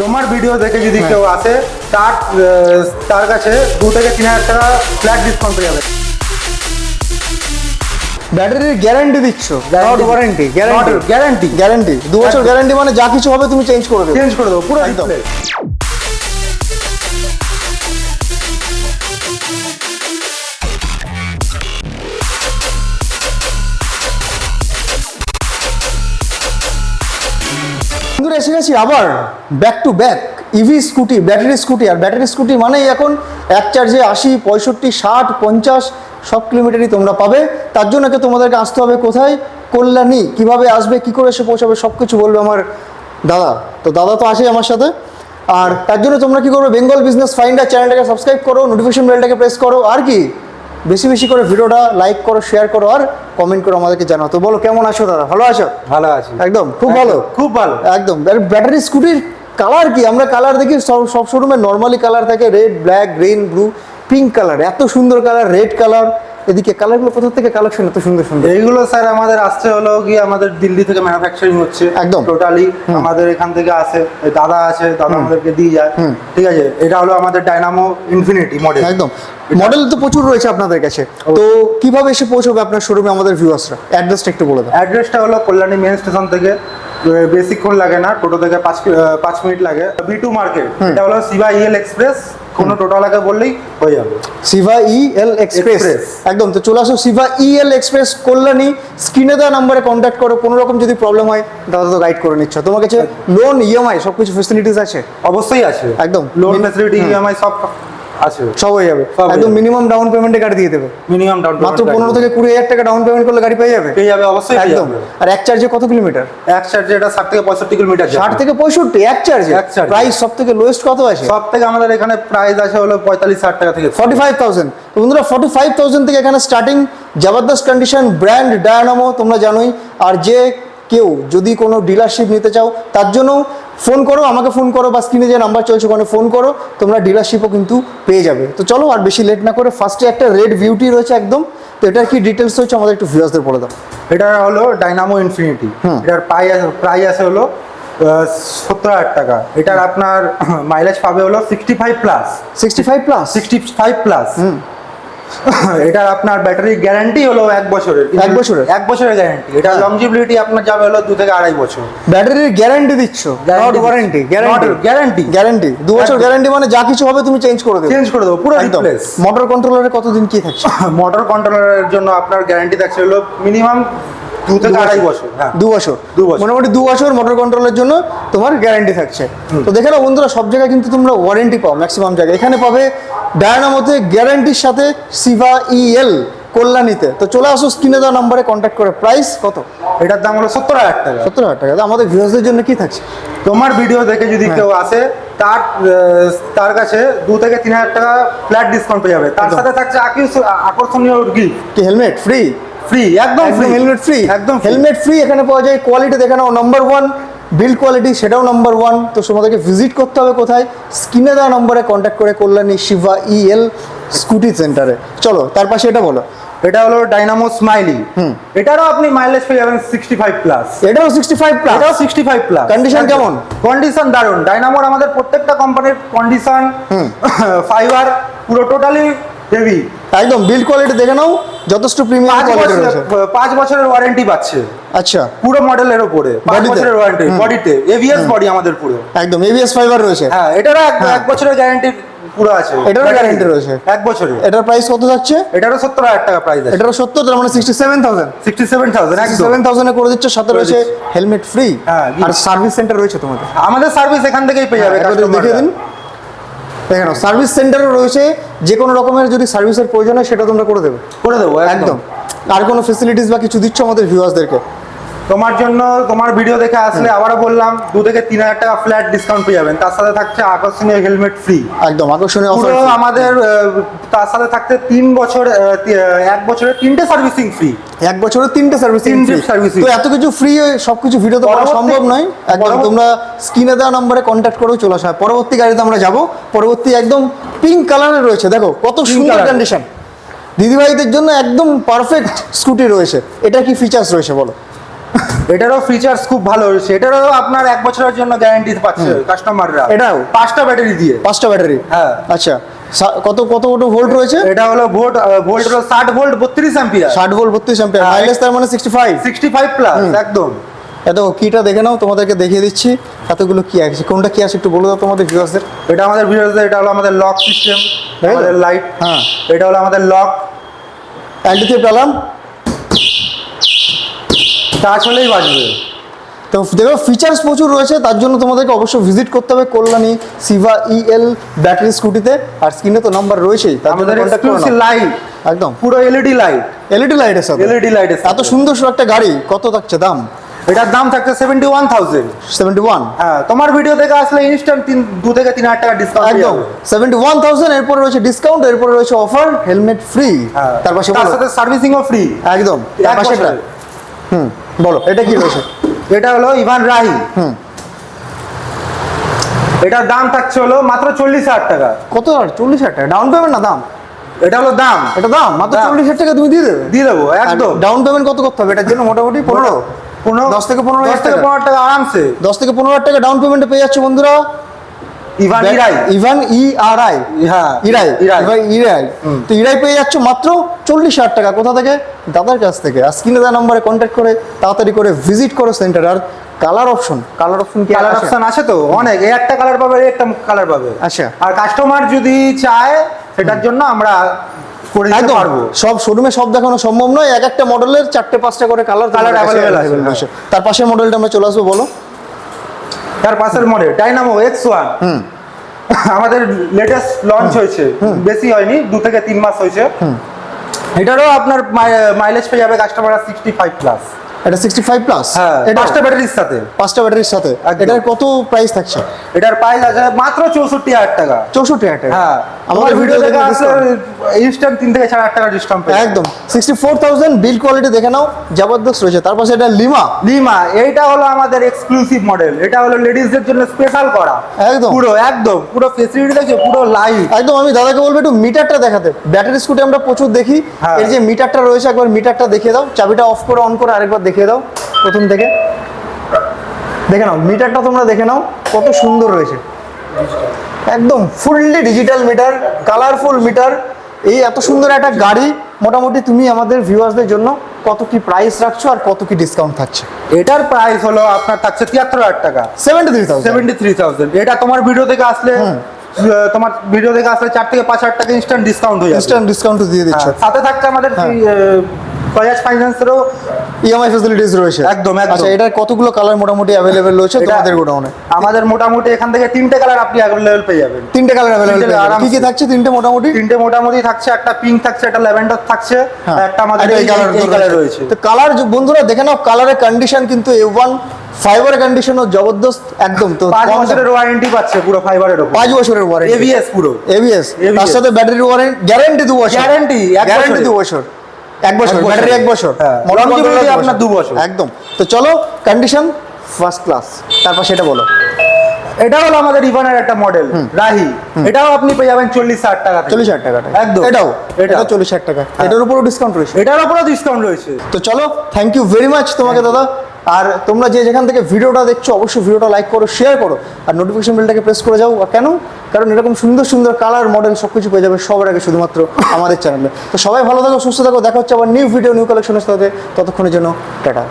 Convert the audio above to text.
তোমার ভিডিও দেখে যদি কেউ আসে তার তার কাছে দু থেকে তিন হাজার টাকা ফ্ল্যাট ডিসকাউন্ট পেয়ে যাবে। ব্যাটারির গ্যারান্টি দিচ্ছ? Not warranty guarantee guarantee guarantee দু বছর গ্যারান্টি মানে যা কিছু হবে তুমি চেঞ্জ করে দেবে। চেঞ্জ করে দেবো পুরো একদম। এসে গেছি আবার back to back EV scooty battery scooty R battery scooty মানেই এখন এক চার্জে আশি, পঁয়ষট্টি, ষাট, পঞ্চাশ, সব কিলোমিটারই তোমরা পাবে। তার জন্য তোমাদেরকে আসতে হবে কোথায়? কল্যাণী। কীভাবে আসবে, কি করে এসে পৌঁছাবে সব কিছু বলবে আমার দাদা। তো দাদা তো আসেই আমার সাথে। আর তার জন্য তোমরা কি করবে? বেঙ্গল বিজনেস ফাইন্ডার চ্যানেলটাকে সাবস্ক্রাইব করো নোটিফিকেশন বেলটাকে প্রেস করো। আর কি? বেশি বেশি করে ভিডিওটা লাইক করো শেয়ার করো। আর কমেন্ট করে আমাদেরকে জানাও। তো বলো কেমন আছো দাদা? ভালো আছো? ভালো আছে। একদম খুব ভালো? খুব ভালো। একদম। ব্যাটারি স্কুটির কালার কি? আমরা কালার দেখি সব সব শোরুমে নর্মালি কালার থাকে red black green blue pink colour এত সুন্দর কালার রেড কালার এদিকে কালারগুলো কোথা থেকে কালেকশন এত সুন্দর সুন্দর। এইগুলো স্যার আমাদের আসছে হলো কি আমাদের দিল্লি থেকে ম্যানুফ্যাকচারিং হচ্ছে। একদম। টোটালি আমাদের এখান থেকে আসে। দাদা আছে দাদা আমাদেরকে দিয়ে যায়। ঠিক আছে? এটা হলো আমাদের ডাইনামো ইনফিনিটি মডেল একদম। মডেল তো প্রচুর রয়েছে আপনাদের কাছে। তো কীভাবে এসে পৌঁছবে আপনার শোরুমে আমাদের ভিউয়ার্সরা অ্যাড্রেসটা একটু বলে দাও। অ্যাড্রেসটা হলো কল্যাণী মেন স্টেশন থেকে বেশিক্ষণ লাগে না টোটো থেকে পাঁচ পাঁচ মিনিট লাগে। বি টু মার্কেট এটা হলো শিবা ইএল এক্সপ্রেস কোনো টোটোওয়ালাকে বললেই হয়ে যাবে। সিভা ই এল এক্সপ্রেস একদম তো চলে আসো সিভা ই এল এক্সপ্রেস কল্যাণী স্ক্রিনে দেওয়া নাম্বারে কন্ট্যাক্ট করো কোনো রকম যদি প্রবলেম হয় দাদা তো গাইড করে নিচ্ছ। তোমার কাছে লোন ইএমআই সব কিছু ফেসিলিটিস আছে? অবশ্যই আছে। একদম। লোন ফ্যাসিলিটি ইএমআই সব আছে। সব হয়ে যাবে। একদম মিনিমাম ডাউন পেমেন্টে গাড়ি দিয়ে দেবে। মিনিমাম ডাউন মাত্র পনেরো থেকে কুড়ি হাজার টাকা ডাউন পেমেন্ট করলে গাড়ি পেয়ে যাবে? পেয়ে যাবে অবশ্যই একদম। আর এক চার্জে কত কিলোমিটার? এক চার্জে এটা ষাট থেকে পঁয়ষট্টি কিলোমিটার ষাট থেকে পঁয়ষট্টি এক চার্জে এক এ। প্রাইস সব থেকে লোয়েস্ট কত আছে? সব থেকে আমাদের এখানে প্রাইস আছে হলো পঁয়তাল্লিশ ষাট টাকা থেকে। ফর্টি ফাইভ থাউজেন্ড তো বন্ধুরা ফর্টি ফাইভ থাউজেন্ড থেকে এখানে স্টার্টিং জবরদস্ত কন্ডিশন ব্র্যান্ড ডায়নামো তোমরা জানোই। আর যে কেউ যদি কোনো ডিলারশিপ নিতে চাও তার জন্য ফোন করো আমাকে ফোন করো বা স্ক্রিনে যে নাম্বার চলছে ওখানে ফোন করো তোমরা ডিলারশিপও কিন্তু পেয়ে যাবে। তো চলো আর বেশি লেট না করে ফার্স্টে একটা রেড বিউটি রয়েছে একদম তো এটার কি ডিটেলস রয়েছে আমাদের একটু ভিউয়ার্সদের বলে দাও। এটা হলো ডাইনামো ইনফিনিটি এটার প্রাইস প্রাইস আছে হলো সত্তর হাজার টাকা। এটার আপনার মাইলেজ পাবে হলো sixty five plus sixty five plus sixty five plus এটার আপনার ব্যাটারি গ্যারান্টি হলো এক বছরের। এক বছরের? এক বছরের গ্যারান্টি এটা হ্যাঁ। লংজিবিলিটি আপনার যাবে হলো দু থেকে আড়াই বছর। ব্যাটারির গ্যারান্টি দিচ্ছ? Not warranty guarantee guarantee guarantee দু বছর গ্যারান্টি মানে যা কিছু হবে তুমি চেঞ্জ করে দেবে। চেঞ্জ করে দেবো পুরো একদম। মোটর কন্ট্রোলারে কতদিন কি থাকছে? মোটর কন্ট্রোলারের জন্য আপনার গ্যারান্টি থাকছে হলো মিনিমাম দু থেকে আড়াই বছর হ্যাঁ। দু বছর। দু বছর। মোটামুটি দু বছর মোটর কন্ট্রোলের জন্য তোমার গ্যারান্টি থাকছে। তো দেখে নাও বন্ধুরা সব জায়গায় কিন্তু তোমরা ওয়ারেন্টি পাও ম্যাক্সিমাম জায়গায়। এখানে পাবে ডায়নামোতে গ্যারান্টির সাথে সিভা ইএল কল্যাণীতে। তো চলে আসো স্ক্রিনে দেওয়া নাম্বারে কন্ট্যাক্ট করে। প্রাইস কত? এটার দাম হলো সত্তর হাজার টাকা। সত্তর হাজার টাকা। আমাদের ভিউয়ার্সদের জন্য কি থাকছে? তোমার ভিডিও দেখে যদি হ্যাঁ। কেউ আসে তার তার কাছে দু থেকে তিন হাজার টাকা ফ্ল্যাট ডিসকাউন্ট পেয়ে যাবে। তার। সাথে থাকছে আকর্ষণীয় গিফট কি হেলমেট ফ্রি ফ্রি একদম ফ্রি হেলমেট ফ্রি একদম হেলমেট ফ্রি এখানে পাওয়া যায় কোয়ালিটি দেখে নাও নাম্বার ওয়ান বিল্ড কোয়ালিটি সেটাও নাম্বার ওয়ান তো তোমাদেরকে ভিজিট করতে হবে কোথায়? স্ক্রিনে দেওয়া নম্বরে কন্ট্যাক্ট করে কল্যাণী শিবা ইএল স্কুটি সেন্টারে চলো তার পাশে এটা বলো। এটা হলো ডাইনামো স্মাইলি এটারও আপনি মাইলেজ পেয়ে যাবেন সিক্সটি ফাইভ প্লাস এটাও সিক্সটি ফাইভ প্লাস এটাও সিক্সটি ফাইভ প্লাস Condition কেমন? কন্ডিশন দারুণ। ডাইনামোর আমাদের প্রত্যেকটা কোম্পানির কন্ডিশন ফাইবার পুরো টোটালি হেভি একদম বিল্ড কোয়ালিটি দেখে নাও যথেষ্ট প্রিমিয়াম কোয়ালিটি রয়েছে। পাঁচ বছরের ওয়ারেন্টি পাচ্ছে। আচ্ছা। পুরো মডেলের উপরে পাঁচ Body তে? বছরের ওয়ারেন্টি বডিতে এভিএস বডি আমাদের পুরো। একদম এবিএস ফাইবার রয়েছে। হ্যাঁ এটারও এক হ্যাঁ। বছরের গ্যারান্টি পুরো আছে। এটারও guarantee রয়েছে। এক বছরে। এটার প্রাইস কত থাকছে এটারও সত্তর হাজার টাকা প্রাইস আছে। এটারও সত্তর তার মানে sixty seven thousand sixty seven thousand seven থাউজেন্ডে করে দিচ্ছে সাথে রয়েছে হেলমেট ফ্রি হ্যাঁ, আর সার্ভিস সেন্টার রয়েছে তোমাদের। আমাদের সার্ভিস এখান থেকেই পেয়ে যাবে দেখিয়ে দিন। দেখে নাও সার্ভিস সেন্টারও রয়েছে যে কোনো রকমের যদি সার্ভিসের প্রয়োজন হয় সেটা তোমরা করে দেবে। করে দেবো একদম। একদম। আর কোনো ফেসিলিটিস বা কিছু দিচ্ছ আমাদের ভিউয়ার্সদেরকে তোমার জন্য তোমার ভিডিও দেখে আসলে আবারও বললাম দু থেকে তিন হাজার টাকা ফ্ল্যাট ডিসকাউন্ট পেয়ে যাবেন। তার সাথে থাকছে আকর্ষণীয় হেলমেট ফ্রি একদম আকর্ষণীয় পুরো আমাদের তার সাথে থাকতে তিন বছর তি- এক বছরের তিনটে সার্ভিসিং ফ্রি এক বছরের তিনটে সার্ভিসিং। তো এত কিছু ফ্রি সবকিছু ভিডিওতে করা সম্ভব নয়। একদম তোমরা স্ক্রিনে দেওয়া নম্বরে কন্ট্যাক্ট করেও চলে আসা। পরবর্তী গাড়িতে আমরা যাব। পরবর্তী একদম পিঙ্ক কালারের রয়েছে। দেখো কত সুন্দর কন্ডিশন দিদিভাইদের জন্য একদম পারফেক্ট স্কুটি রয়েছে। এটা কি ফিচার্স রয়েছে বলো? এটারও ফিচার্স খুব ভালো রয়েছে এটারও আপনার এক বছরের জন্য গ্যারান্টি পাচ্ছে কাস্টমাররা এটাও? পাঁচটা ব্যাটারি দিয়ে। পাঁচটা ব্যাটারি হ্যাঁ। আচ্ছা কত কত কত ভোল্ট রয়েছে? এটা হলো ভোল্ট ভোল্ট হলো ষাট ভোল্ট বত্রিশ অ্যাম্পিয়ার ষাট ভোল্ট বত্রিশ অ্যাম্পিয়ার। মাইলেজ তার মানে sixty five sixty five plus একদম এত কিটা দেখে নাও তোমাদেরকে দেখিয়ে দিচ্ছি এতগুলো কি আছে। কোনটা কি আছে একটু বলে দাও তোমাদের ভিউয়ার্সদের এটা আমাদের ভিডিওতে এটা হলো আমাদের লক সিস্টেম আমাদের লাইট হ্যাঁ। এটা হলো আমাদের lock anti theft alarm touch হলেই বাজবে। তো দেখো ফিচার্স প্রচুর রয়েছে তার জন্য তোমাদেরকে অবশ্যই ভিজিট করতে হবে কল্যাণী সিভা ইএল ব্যাটারি স্কুটিতে আর স্ক্রিনে তো নাম্বার রয়েছেই তার জন্য আমাদের কন্ট্যাক্ট করো এক্সক্লুসিভ লাইট একদম। পুরো এলইডি লাইট এলইডি লাইটের সাথে। এলইডি লাইটের এত সুন্দর একটা গাড়ি কত থাকছে দাম? এটার দাম থাকছে seventy one thousand seventy one হ্যাঁ তোমার ভিডিও থেকে আসলে ইনস্ট্যান্ট তিন দু থেকে তিন হাজার টাকা ডিসকাউন্ট একদম। সেভেন্টি ওয়ান থাউজেন্ড এরপরে রয়েছে ডিসকাউন্ট এরপরে রয়েছে অফার হেলমেট ফ্রি তার পাশে তার। সাথে সার্ভিসিংও ফ্রি একদম। তার পাশে হুম। বলো এটা কি রয়েছে এটা হলো ইভান রাহি। হুম। এটার দাম থাকছে হলো মাত্র চল্লিশ হাজার টাকা। কত আর? চল্লিশ হাজার টাকা? ডাউন পেমেন্ট না দাম? এটা হলো দাম। এটা দাম? মাত্র চল্লিশ হাজার টাকা তুমি দিয়ে দেবে? দিয়ে দেবো একদম। ডাউন পেমেন্ট কত করতে হবে? এটার জন্য মোটামুটি পনেরো। পনেরো দশ থেকে পনেরো দশ থেকে। পনেরো টাকা আরামসে। দশ থেকে পনেরো হাজার টাকা ডাউন পেমেন্টে পেয়ে যাচ্ছে বন্ধুরা। ইভান ইরাই। ইভান ই আর আই। হ্যাঁ ইরাই। ইরাই। ইরাই তো ইরাই পেয়ে যাচ্ছ মাত্র চল্লিশ হাজার টাকা। কোথা থেকে? দাদার কাছ থেকে। আর স্ক্রিনে দেওয়া নাম্বারে কন্ট্যাক্ট করে তাড়াতাড়ি করে ভিজিট করো সেন্টার আর কালার অপশন কালার অপশন কি কালার অপশন আছে তো? অনেক। এই একটা কালার পাবে একটা কালার পাবে। আচ্ছা। আর কাস্টমার যদি চায় সেটার জন্য আমরা করে দিতে পারব। সব শোরুমে সব দেখানো সম্ভব নয়। এক একটা মডেলের চারটে পাঁচটা করে কালার আছে, হ্যাঁ। তার পাশের মডেলটা আমরা চলে আসব বলো। তার পাশের মডেল ডাইনামো এক্স ওয়ান আমাদের লেটেস্ট লঞ্চ হয়েছে। বেশি হয়নি দু থেকে তিন মাস হয়েছে। এটারও আপনার মাইলেজ পেয়ে যাবে কাস্টমার সিক্সটি ফাইভ প্লাস এটা সিক্সটি ফাইভ প্লাস হ্যাঁ এটা পাঁচটা ব্যাটারির সাথে। পাঁচটা ব্যাটারির সাথে। এটার কত প্রাইস থাকছে? এটার প্রাইস আছে মাত্র চৌষট্টি হাজার টাকা। চৌষট্টি হাজার টাকা। হ্যাঁ। আমাদের ভিডিও থেকে আসলে ইনস্ট্যান্ট তিন থেকে চার হাজার টাকা ডিসকাউন্ট একদম। Sixty four thousand bill quality দেখে নাও জবরদস্ত রয়েছে। তার পাশে এটা লিমা লিমা এইটা হলো আমাদের এক্সক্লুসিভ মডেল এটা হলো লেডিসদের জন্য স্পেশাল করা। একদম। পুরো একদম। পুরো ফেসিলিটি দেখছ পুরো লাইট একদম আমি দাদাকে বলব একটু মিটারটা দেখাতে। ব্যাটারি স্কুটি আমরা প্রচুর দেখি। হ্যাঁ। এর যে মিটারটা রয়েছে একবার মিটারটা দেখিয়ে দাও। চাবিটা অফ করে অন করে আরেকবার দেখিয়ে দাও প্রথম থেকে। দেখে নাও মিটারটা তোমরা দেখে নাও কত সুন্দর রয়েছে। একদম fully digital meter colourful meter এই এত সুন্দর একটা গাড়ি মোটামুটি তুমি আমাদের ভিউয়ার্সদের জন্য কত কি প্রাইস রাখছো আর কত কি ডিসকাউন্ট থাকছে? এটার প্রাইস হলো আপনার থাকছে তিয়াত্তর হাজার টাকা। Seventy three thousand seventy three thousand এটা তোমার ভিডিও থেকে আসলে তোমার ভিডিও থেকে আসলে চার থেকে পাঁচ হাজার টাকা ইনস্ট্যান্ট ডিসকাউন্ট হয়ে যাবে। ইনস্ট্যান্ট ডিসকাউন্ট দিয়ে দিচ্ছ। হ্যাঁ, সাথে থাকছে আমাদের। বাজাজ ফাইন্যান্সেরও ইএমআই ফেসিলিটিস রয়েছে। একদম। আচ্ছা এটার কতগুলো কালার মোটামুটি অ্যাভেলেবেল রয়েছে তোমাদের গোডাউনে আমাদের মোটামুটি এখান থেকে তিনটে কালার আপনি অ্যাভেলেবেল পেয়ে যাবেন। তিনটে কালার আরামসে। কি কি থাকছে তিনটে মোটামুটি? তিনটে মোটামুটি থাকছে একটা পিঙ্ক থাকছে একটা ল্যাভেন্ডার থাকছে হ্যাঁ, একটা আমাদের এই কালার রয়েছে। তো কালার বন্ধুরা দেখে নাও কালারের কন্ডিশন কিন্তু এ ওয়ান ফাইবার কন্ডিশনও জবরদস্ত একদম তো পাঁচ বছরের ওয়ারেন্টি পাচ্ছে পুরো ফাইবারের উপর। পাঁচ বছরের ওয়ারেন্টি এবিএস পুরো। এবিএস তার সাথে ব্যাটারি ওয়ারেন্টি গ্যারান্টি দু বছর। গ্যারান্টি বছরের। দু বছর এক বছর। এক বছর। ব্যাটারি এক বছর হ্যাঁ, control এক আপনার দু বছর। একদম। তো চলো কন্ডিশন ফার্স্ট ক্লাস তারপর সেটা বলো। এটা হলো আমাদের ইভানের একটা মডেল রাহি এটাও আপনি পেয়ে যাবেন চল্লিশ হাজার টাকা চল্লিশ হাজার টাকা একদম। এটাও এটা। চল্লিশ হাজার টাকা। এটার উপরও ডিসকাউন্ট রয়েছে। এটার উপরও ডিসকাউন্ট রয়েছে। তো চলো থ্যাংক ইউ ভেরি মাচ তোমাকে দাদা। আর তোমরা যে যেখান থেকে ভিডিওটা দেখছ, অবশ্যই ভিডিওটা লাইক করো শেয়ার করো, আর নোটিফিকেশন বেলটাকে প্রেস করে যাও। কেন? কারণ এরকম সুন্দর সুন্দর কালার মডেল সব কিছু পেয়ে যাবে সবার আগে শুধুমাত্র আমাদের চ্যানেলে তো সবাই ভালো থাকো, সুস্থ থাকো। দেখা হচ্ছে আবার নিউ ভিডিও নিউ কালেকশনের সাথে। ততক্ষণের জন্য, টাটা।